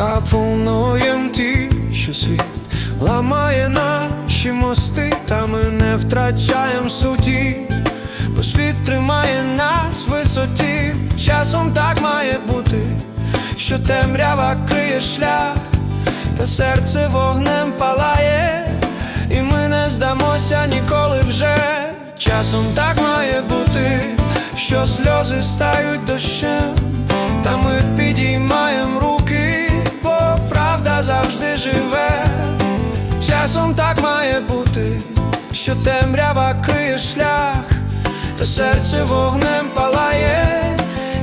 Капонуєм ті, що світ ламає наші мости, та ми не втрачаєм суті, бо світ тримає нас в висоті. Часом так має бути, що темрява криє шлях, та серце вогнем палає, і ми не здамося ніколи вже. Часом так має бути, що сльози стають дощем, та ми підіймаємо що темрява криє шлях, та серце вогнем палає,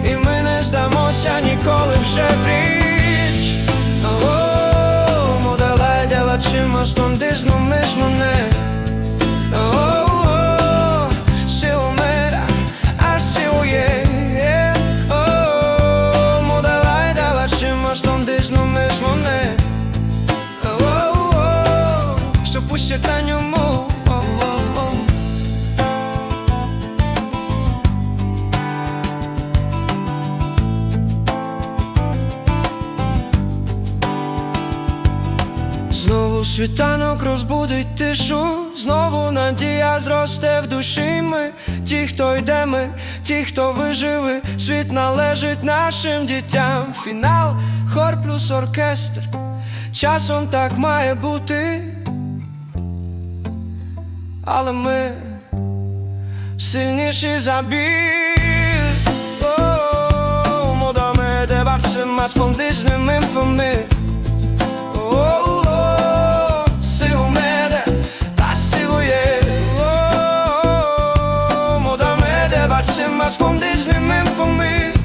і ми не здамося ніколи вже річ. О, моделе дівчима скондизну мишну не. Oh, siêu mera, a Знову світанок розбудить тишу, знову надія зросте в душі ми, ті, хто йде ми, ті, хто виживе, світ належить нашим дітям. Фінал, хор плюс оркестр, часом так має бути, але ми сильніші за біль. Модами, де бачимо спондижним інфоми Разом десь ними помив